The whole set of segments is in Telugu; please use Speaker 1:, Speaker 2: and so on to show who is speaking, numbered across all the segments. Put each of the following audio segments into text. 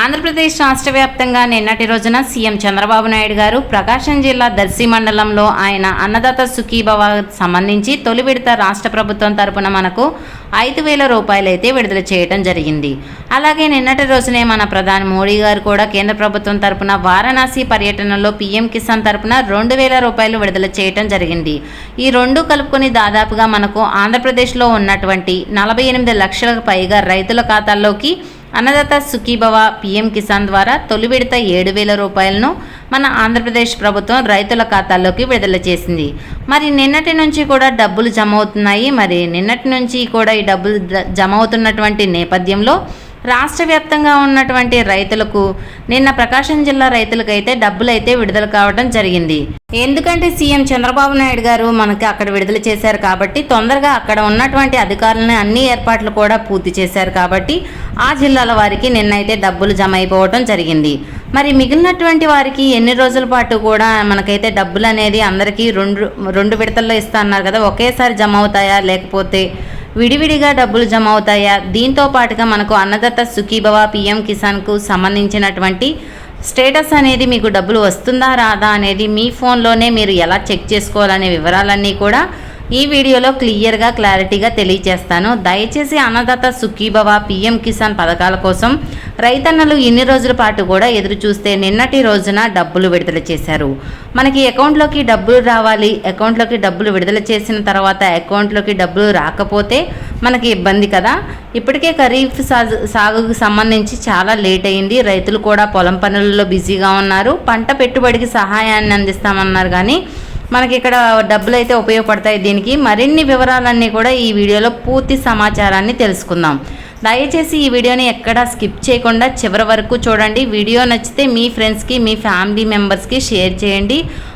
Speaker 1: ఆంధ్రప్రదేశ్ రాష్ట్ర వ్యాప్తంగా నిన్నటి రోజున సీఎం చంద్రబాబు నాయుడు గారు ప్రకాశం జిల్లా దర్శి మండలంలో ఆయన అన్నదాత సుఖీభవ సంబంధించి తొలి విడత రాష్ట్ర ప్రభుత్వం తరపున మనకు ఐదు వేల రూపాయలు అయితే విడుదల చేయడం జరిగింది. అలాగే నిన్నటి రోజునే మన ప్రధాని మోడీ గారు కూడా కేంద్ర ప్రభుత్వం తరపున వారణాసి పర్యటనలో పీఎం కిసాన్ తరపున రెండు వేల రూపాయలు విడుదల చేయడం జరిగింది. ఈ రెండు కలుపుకొని దాదాపుగా మనకు ఆంధ్రప్రదేశ్లో ఉన్నటువంటి నలభై ఎనిమిది లక్షలకు పైగా రైతుల ఖాతాల్లోకి అన్నదాత సుఖీభవ పీఎం కిసాన్ ద్వారా తొలి విడత ఏడు వేల రూపాయలను మన ఆంధ్రప్రదేశ్ ప్రభుత్వం రైతుల ఖాతాల్లోకి విడుదల చేసింది. మరి నిన్నటి నుంచి కూడా డబ్బులు జమ అవుతున్నాయి. మరి నిన్నటి నుంచి కూడా ఈ డబ్బులు జమ అవుతున్నటువంటి నేపథ్యంలో రాష్ట్ర వ్యాప్తంగా ఉన్నటువంటి రైతులకు నిన్న ప్రకాశం జిల్లా రైతులకైతే డబ్బులైతే విడుదల కావడం జరిగింది. ఎందుకంటే సీఎం చంద్రబాబు నాయుడు గారు మనకి అక్కడ విడుదల చేశారు కాబట్టి తొందరగా అక్కడ ఉన్నటువంటి అధికారులని అన్ని ఏర్పాట్లు కూడా పూర్తి చేశారు కాబట్టి ఆ జిల్లాల వారికి నిన్నైతే డబ్బులు జమ అయిపోవడం జరిగింది. మరి మిగిలినటువంటి వారికి ఎన్ని రోజుల పాటు కూడా మనకైతే డబ్బులు అనేది అందరికీ రెండు రెండు విడతల్లో ఇస్తా అన్నారు కదా ఒకేసారి జమ అవుతాయా లేకపోతే విడివిడిగా డబ్బులు జమ అవుతాయా దీంతో పాటుగా మనకు అన్నదత్త సుఖీభవ పిఎం కిసాన్కు సంబంధించినటువంటి స్టేటస్ అనేది మీకు డబ్బులు వస్తుందా రాదా అనేది మీ ఫోన్లోనే మీరు ఎలా చెక్ చేసుకోవాలనే వివరాలన్నీ కూడా ఈ వీడియోలో క్లియర్గా క్లారిటీగా తెలియజేస్తాను. దయచేసి అన్నదాత సుఖీభవ పీఎం కిసాన్ పథకాల కోసం రైతన్నలు ఇన్ని రోజుల పాటు కూడా ఎదురు చూస్తే నిన్నటి రోజున డబ్బులు విడుదల చేశారు. మనకి అకౌంట్లోకి డబ్బులు రావాలి. అకౌంట్లోకి డబ్బులు విడుదల చేసిన తర్వాత అకౌంట్లోకి డబ్బులు రాకపోతే మనకి ఇబ్బంది కదా. ఇప్పటికే ఖరీఫ్ సాగు సాగుకు సంబంధించి చాలా లేట్ అయింది. రైతులు కూడా పొలం పనులలో బిజీగా ఉన్నారు. పంట పెట్టుబడికి సహాయాన్ని అందిస్తామన్నారు కానీ మనకి ఇక్కడ డబ్బులు అయితే ఉపయోగపడతాయి దీనికి. మరిన్ని వివరాలన్నీ కూడా ఈ వీడియోలో పూర్తి సమాచారాన్ని తెలుసుకుందాం. దయచేసి ఈ వీడియోని ఎక్కడా స్కిప్ చేయకుండా చివరి వరకు చూడండి. వీడియో నచ్చితే మీ ఫ్రెండ్స్కి మీ ఫ్యామిలీ మెంబర్స్కి షేర్ చేయండి.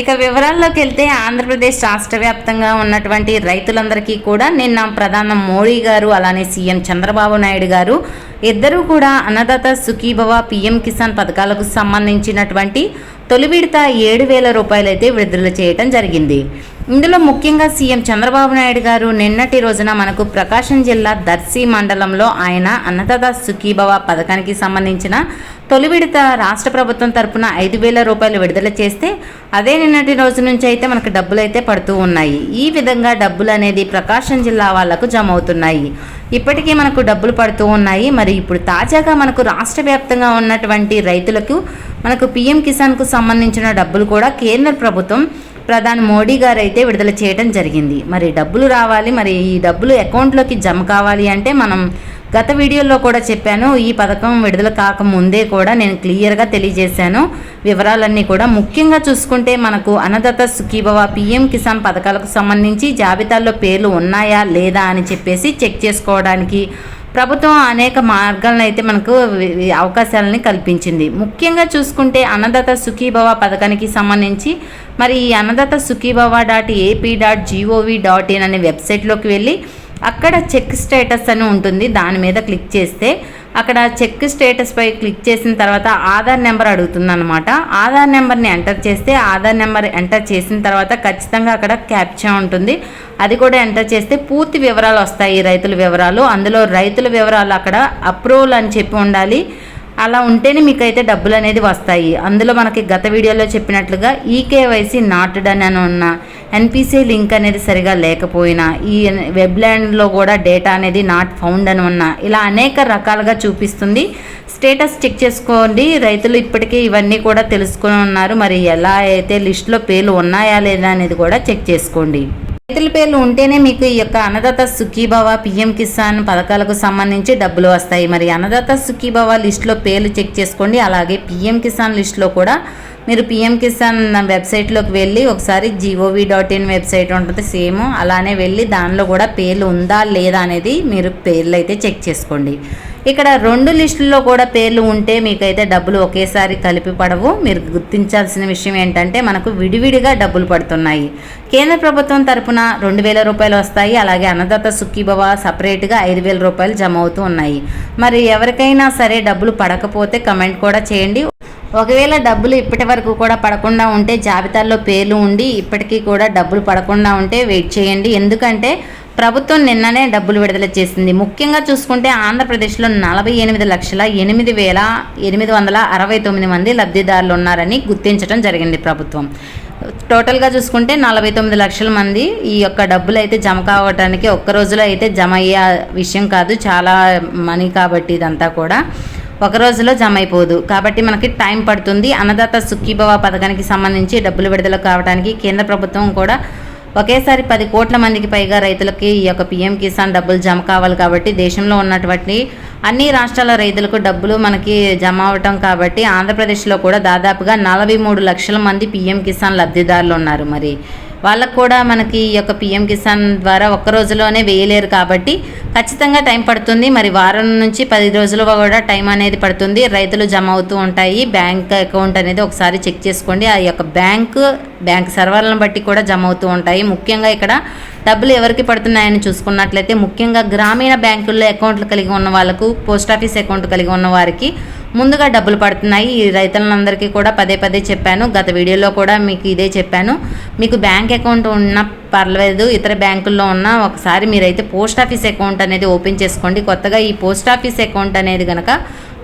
Speaker 1: ఇక వివరాల్లోకి వెళ్తే ఆంధ్రప్రదేశ్ రాష్ట్ర వ్యాప్తంగా ఉన్నటువంటి రైతులందరికీ కూడా నిన్న ప్రధాన మోడీ గారు అలానే సీఎం చంద్రబాబు నాయుడు గారు ఇద్దరూ కూడా అన్నదాత సుఖీభవ పిఎం కిసాన్ పథకాలకు సంబంధించినటువంటి తొలి విడత ఏడు వేల రూపాయలైతే విడుదల చేయటం జరిగింది. ఇందులో ముఖ్యంగా సీఎం చంద్రబాబు నాయుడు గారు నిన్నటి రోజున మనకు ప్రకాశం జిల్లా దర్శి మండలంలో ఆయన అన్నదాత సుఖీభవ పథకానికి సంబంధించిన తొలి విడత రాష్ట్ర ప్రభుత్వం తరపున ఐదు వేల రూపాయలు విడుదల చేస్తే అదే నిన్నటి రోజు నుంచి అయితే మనకు డబ్బులు అయితే పడుతూ ఉన్నాయి. ఈ విధంగా డబ్బులు అనేది ప్రకాశం జిల్లా వాళ్ళకు జమ అవుతున్నాయి ఇప్పటికీ మనకు డబ్బులు పడుతూ ఉన్నాయి. మరి ఇప్పుడు తాజాగా మనకు రాష్ట్ర వ్యాప్తంగా ఉన్నటువంటి రైతులకు మనకు పిఎం కిసాన్కు సంబంధించిన డబ్బులు కూడా కేంద్ర ప్రభుత్వం ప్రధాని మోడీ గారు అయితే విడుదల చేయడం జరిగింది. మరి డబ్బులు రావాలి మరి ఈ డబ్బులు అకౌంట్లోకి జమ కావాలి అంటే మనం గత వీడియోలో కూడా చెప్పాను ఈ పథకం విడుదల కాకముందే కూడా నేను క్లియర్గా తెలియజేశాను. వివరాలన్నీ కూడా ముఖ్యంగా చూసుకుంటే మనకు అన్నదాత సుఖీభవ పిఎం కిసాన్ పథకాలకు సంబంధించి జాబితాల్లో పేర్లు ఉన్నాయా లేదా అని చెప్పేసి చెక్ చేసుకోవడానికి ప్రభుత్వం అనేక మార్గాలను అయితే మనకు అవకాశాలని కల్పించింది. ముఖ్యంగా చూసుకుంటే అన్నదాత సుఖీభవ పథకానికి సంబంధించి మరి ఈ Annadata Sukhibhava dot AP dot gov dot in అనే వెబ్సైట్లోకి వెళ్ళి అక్కడ చెక్ స్టేటస్ అని ఉంటుంది. దాని మీద క్లిక్ చేస్తే అక్కడ చెక్ స్టేటస్పై క్లిక్ చేసిన తర్వాత ఆధార్ నెంబర్ అడుగుతుందనమాట ఆధార్ నెంబర్ని ఎంటర్ చేస్తే ఆధార్ నెంబర్ ఎంటర్ చేసిన తర్వాత ఖచ్చితంగా అక్కడ క్యాప్చా ఉంటుంది. అది కూడా ఎంటర్ చేస్తే పూర్తి వివరాలు వస్తాయి రైతుల వివరాలు. అందులో రైతుల వివరాలు అక్కడ అప్రూవల్ అని చెప్పి ఉండాలి. అలా ఉంటేనే మీకు అయితే డబ్బులు అనేది వస్తాయి. అందులో మనకి గత వీడియోలో చెప్పినట్లుగా ఈకేవైసీ నాట్ డన్ అని ఉన్న ఎన్పిసి లింక్ అనేది సరిగా లేకపోయినా ఈ వెబ్ ల్యాండ్లో కూడా డేటా అనేది నాట్ ఫౌండ్ అని ఉన్న. ఇలా అనేక రకాలుగా చూపిస్తుంది. స్టేటస్ చెక్ చేసుకోండి. రైతులు ఇప్పటికే ఇవన్నీ కూడా తెలుసుకొని ఉన్నారు. మరి ఎలా అయితే లిస్టులో పేర్లు ఉన్నాయా లేదా అనేది కూడా చెక్ చేసుకోండి. రైతుల పేర్లు ఉంటేనే మీకు ఈ యొక్క అన్నదాత సుఖీభవ పిఎం కిసాన్ పథకాలకు సంబంధించి డబ్బులు వస్తాయి. మరి అన్నదాత సుఖీభావ లిస్టులో పేర్లు చెక్ చేసుకోండి. అలాగే పిఎం కిసాన్ లిస్టులో కూడా మీరు పిఎం కిసాన్ వెబ్సైట్లోకి వెళ్ళి ఒకసారి జీఓవి డాట్ ఇన్ వెబ్సైట్ ఉంటుంది సేమ్ అలానే వెళ్ళి దానిలో కూడా పేర్లు ఉందా లేదా అనేది మీరు పేర్లు అయితే చెక్ చేసుకోండి. ఇక్కడ రెండు లిస్టుల్లో కూడా పేర్లు ఉంటే మీకైతే డబ్బులు ఒకేసారి కలిపి పడవు. మీరు గుర్తించాల్సిన విషయం ఏంటంటే మనకు విడివిడిగా డబ్బులు పడుతున్నాయి. కేంద్ర ప్రభుత్వం తరపున రెండు వేల రూపాయలు వస్తాయి అలాగే అన్నదాత సుఖీభవ సపరేట్గా ఐదు వేల రూపాయలు జమ అవుతూ ఉన్నాయి. మరి ఎవరికైనా సరే డబ్బులు పడకపోతే కమెంట్ కూడా చేయండి. ఒకవేళ డబ్బులు ఇప్పటి వరకు కూడా పడకుండా ఉంటే జాబితాల్లో పేర్లు ఉండి ఇప్పటికీ కూడా డబ్బులు పడకుండా ఉంటే వెయిట్ చేయండి. ఎందుకంటే ప్రభుత్వం నిన్ననే డబ్బులు విడుదల చేసింది. ముఖ్యంగా చూసుకుంటే ఆంధ్రప్రదేశ్లో నలభై ఎనిమిది లక్షల ఎనిమిది వేల ఎనిమిది వందల అరవై తొమ్మిది మంది లబ్ధిదారులు ఉన్నారని గుర్తించడం జరిగింది ప్రభుత్వం. టోటల్గా చూసుకుంటే నలభై తొమ్మిది లక్షల మంది ఈ యొక్క డబ్బులు అయితే జమ కావడానికి ఒక్క రోజులో అయితే జమ అయ్యే విషయం కాదు. చాలా మనీ కాబట్టి ఇదంతా కూడా. ఒక రోజులో జమ అయిపోదు. కాబట్టి మనకి టైం పడుతుంది. అన్నదాత సుఖీభవ పథకానికి సంబంధించి డబ్బులు విడుదల కావడానికి కేంద్ర ప్రభుత్వం కూడా ఒకేసారి పది కోట్ల మందికి పైగా రైతులకి ఈ యొక్క పిఎం కిసాన్ డబ్బులు జమ కావాలి కాబట్టి దేశంలో ఉన్నటువంటి అన్ని రాష్ట్రాల రైతులకు డబ్బులు మనకి జమ అవటం కాబట్టి ఆంధ్రప్రదేశ్లో కూడా దాదాపుగా నలభై మూడు లక్షల మంది పిఎం కిసాన్ లబ్ధిదారులు ఉన్నారు మరి. వాళ్ళకు కూడా మనకి ఈ యొక్క పిఎం కిసాన్ ద్వారా ఒక్క రోజులోనే వేయలేరు కాబట్టి ఖచ్చితంగా టైం పడుతుంది. మరి వారం నుంచి పది రోజులు కూడా టైం అనేది పడుతుంది. రైతులు జమ అవుతూ ఉంటాయి. బ్యాంక్ అకౌంట్ అనేది ఒకసారి చెక్ చేసుకోండి. ఆ యొక్క బ్యాంకు బ్యాంక్ సర్వర్లను బట్టి కూడా జమ అవుతూ ఉంటాయి. ముఖ్యంగా ఇక్కడ డబ్బులు ఎవరికి పడుతున్నాయని చూసుకున్నట్లయితే ముఖ్యంగా గ్రామీణ బ్యాంకుల్లో అకౌంట్లు కలిగి ఉన్న వాళ్ళకు పోస్ట్ ఆఫీస్ అకౌంట్ కలిగి ఉన్న వారికి ముందుగా డబ్బులు పడుతున్నాయి. ఈ రైతులందరికీ కూడా పదే పదే చెప్పాను. గత వీడియోలో కూడా మీకు ఇదే చెప్పాను. మీకు బ్యాంక్ అకౌంట్ ఉన్న పర్లేదు ఇతర బ్యాంకుల్లో ఉన్న ఒకసారి మీరైతే పోస్ట్ ఆఫీస్ అకౌంట్ అనేది ఓపెన్ చేసుకోండి. కొత్తగా ఈ పోస్ట్ ఆఫీస్ అకౌంట్ అనేది కనుక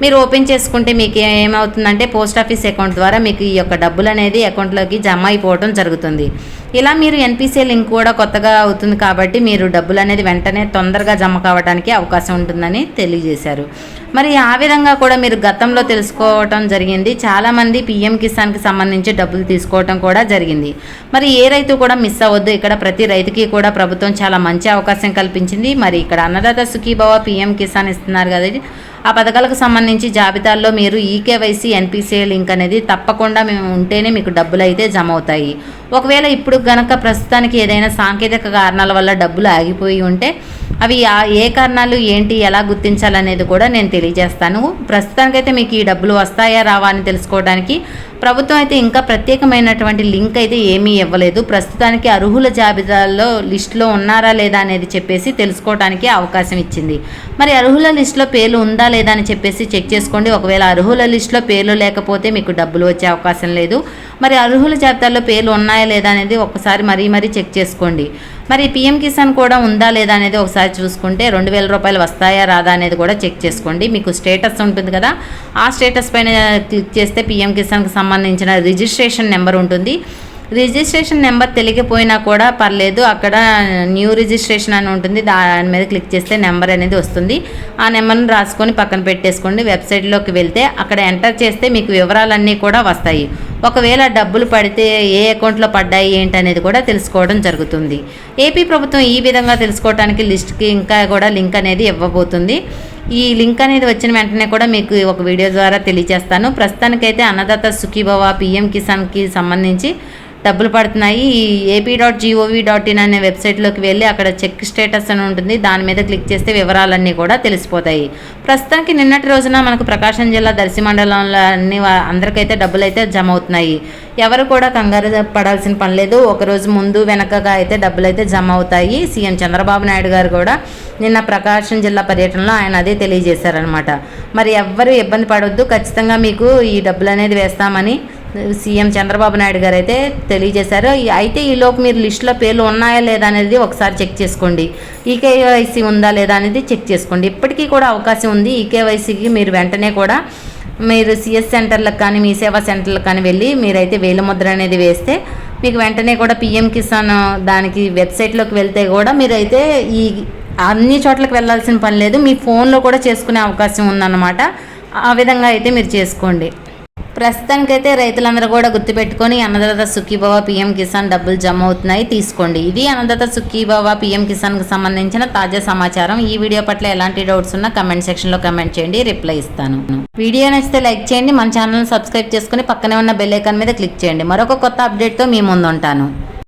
Speaker 1: మీరు ఓపెన్ చేసుకుంటే మీకు ఏమవుతుందంటే పోస్ట్ ఆఫీస్ అకౌంట్ ద్వారా మీకు ఈ యొక్క డబ్బులు అనేది అకౌంట్లోకి జమ అయిపోవడం జరుగుతుంది. ఇలా మీరు ఎన్పిసిఐ లింక్ కూడా కొత్తగా అవుతుంది కాబట్టి మీరు డబ్బులు అనేది వెంటనే తొందరగా జమ కావడానికి అవకాశం ఉంటుందని తెలియజేశారు. మరి ఆ విధంగా కూడా మీరు గతంలో తెలుసుకోవటం జరిగింది. చాలామంది పిఎం కిసాన్కి సంబంధించి డబ్బులు తీసుకోవటం కూడా జరిగింది. మరి ఏ రైతు కూడా మిస్ అవ్వద్దు. ఇక్కడ ప్రతి రైతుకి కూడా ప్రభుత్వం చాలా మంచి అవకాశం కల్పించింది. మరి ఇక్కడ అన్నదాత సుఖీభావ పిఎం కిసాన్ ఇస్తున్నారు కదా ఆ పథకాలకు సంబంధించి జాబితాల్లో మీరు ఈకేవైసీ ఎన్పిసిఐ లింక్ అనేది తప్పకుండా మేము ఉంటేనే మీకు డబ్బులు అయితే జమ అవుతాయి. ఒకవేళ ఇప్పుడు గనక ప్రస్తుతానికి ఏదైనా సాంకేతిక కారణాల వల్ల డబ్బులు ఆగిపోయి ఉంటే అవి ఏ కారణాలు ఏంటి ఎలా గుర్తించాలనేది కూడా నేను తెలియజేస్తాను. ప్రస్తుతానికైతే మీకు ఈ డబ్బులు వస్తాయా రావా అని తెలుసుకోవడానికి ప్రభుత్వం అయితే ఇంకా ప్రత్యేకమైనటువంటి లింక్ అయితే ఏమీ ఇవ్వలేదు. ప్రస్తుతానికి అర్హుల జాబితాలో లిస్టులో ఉన్నారా లేదా అనేది చెప్పేసి తెలుసుకోవడానికి అవకాశం ఇచ్చింది. మరి అర్హుల లిస్టులో పేర్లు ఉందా లేదా అని చెప్పేసి చెక్ చేసుకోండి. ఒకవేళ అర్హుల లిస్టులో పేర్లు లేకపోతే మీకు డబ్బులు వచ్చే అవకాశం లేదు. మరి అర్హుల జాబితాలో పేర్లు ఉన్నాయా లేదా అనేది ఒకసారి మరీ మరీ చెక్ చేసుకోండి. మరి పిఎం కిసాన్ కూడా ఉందా లేదా అనేది ఒకసారి చూసుకుంటే రెండు వేల రూపాయలు వస్తాయా రాదా అనేది కూడా చెక్ చేసుకోండి. మీకు స్టేటస్ ఉంటుంది కదా ఆ స్టేటస్ పైన క్లిక్ చేస్తే పిఎం కిసాన్కి సంబంధించిన రిజిస్ట్రేషన్ నెంబర్ ఉంటుంది. రిజిస్ట్రేషన్ నెంబర్ తెలియకపోయినా కూడా పర్లేదు అక్కడ న్యూ రిజిస్ట్రేషన్ అని ఉంటుంది దాని మీద క్లిక్ చేస్తే నెంబర్ అనేది వస్తుంది. ఆ నెంబర్ని రాసుకొని పక్కన పెట్టేసుకోండి. వెబ్సైట్లోకి వెళ్తే అక్కడ ఎంటర్ చేస్తే మీకు వివరాలన్నీ కూడా వస్తాయి. ఒకవేళ డబ్బులు పడితే ఏ అకౌంట్లో పడ్డాయి ఏంటనేది కూడా తెలుసుకోవడం జరుగుతుంది. ఏపీ ప్రభుత్వం ఈ విధంగా తెలుసుకోవడానికి లిస్ట్కి ఇంకా కూడా లింక్ అనేది ఇవ్వబోతుంది. ఈ లింక్ అనేది వచ్చిన వెంటనే కూడా మీకు ఒక వీడియో ద్వారా తెలియజేస్తాను. ప్రస్తుతానికైతే అన్నదాత సుఖీభవ పిఎం కిసాన్కి సంబంధించి డబ్బులు పడుతున్నాయి. ఈ AP dot gov dot in అనే వెబ్సైట్లోకి వెళ్ళి అక్కడ చెక్ స్టేటస్ అని ఉంటుంది. దాని మీద క్లిక్ చేస్తే వివరాలన్నీ కూడా తెలిసిపోతాయి. ప్రస్తుతానికి నిన్నటి రోజున మనకు ప్రకాశం జిల్లా దర్శి మండలంలో అన్ని అందరికైతే డబ్బులు అయితే జమ అవుతున్నాయి. ఎవరు కూడా కంగారు పడాల్సిన పని లేదు. ఒకరోజు ముందు వెనకగా అయితే డబ్బులు అయితే జమ అవుతాయి. సీఎం చంద్రబాబు నాయుడు గారు కూడా నిన్న ప్రకాశం జిల్లా పర్యటనలో ఆయన అదే తెలియజేశారనమాట మరి ఎవ్వరు ఇబ్బంది పడవద్దు ఖచ్చితంగా మీకు ఈ డబ్బులు అనేది వేస్తామని సీఎం చంద్రబాబు నాయుడు గారు అయితే తెలియజేశారు. అయితే ఈలోపు మీరు లిస్టులో పేర్లు ఉన్నాయా లేదా అనేది ఒకసారి చెక్ చేసుకోండి. ఈకేవైసీ ఉందా లేదా అనేది చెక్ చేసుకోండి. ఇప్పటికీ కూడా అవకాశం ఉంది. ఈకేవైసీకి మీరు వెంటనే కూడా మీరు సిఎస్ సెంటర్లకు కానీ మీ సేవా సెంటర్లకు కానీ వెళ్ళి మీరైతే వేల ముద్ర అనేది వేస్తే మీకు వెంటనే కూడా పిఎం కిసాన్ దానికి వెబ్సైట్లోకి వెళ్తే కూడా మీరైతే ఈ అన్ని చోట్లకి వెళ్ళాల్సిన పని లేదు. మీ ఫోన్లో కూడా చేసుకునే అవకాశం ఉందన్నమాట. ఆ విధంగా అయితే మీరు చేసుకోండి. ప్రస్తుతానికైతే రైతులందరూ కూడా గుర్తుపెట్టుకొని అన్నదాత సుఖీభవ పిఎం కిసాన్ డబ్బులు జమ అవుతున్నాయి. తీసుకోండి. ఇది అన్నదాత సుఖీభవ పిఎం కిసాన్కి సంబంధించిన తాజా సమాచారం. ఈ వీడియో పట్ల ఎలాంటి డౌట్స్ ఉన్నా కమెంట్ సెక్షన్లో కమెంట్ చేయండి. రిప్లై ఇస్తాను. వీడియో నచ్చితే లైక్ చేయండి. మన ఛానల్ సబ్స్క్రైబ్ చేసుకుని పక్కనే ఉన్న బెల్ ఐకాన్ మీద క్లిక్ చేయండి. మరొక కొత్త అప్డేట్తో మీ ముందు ఉంటాను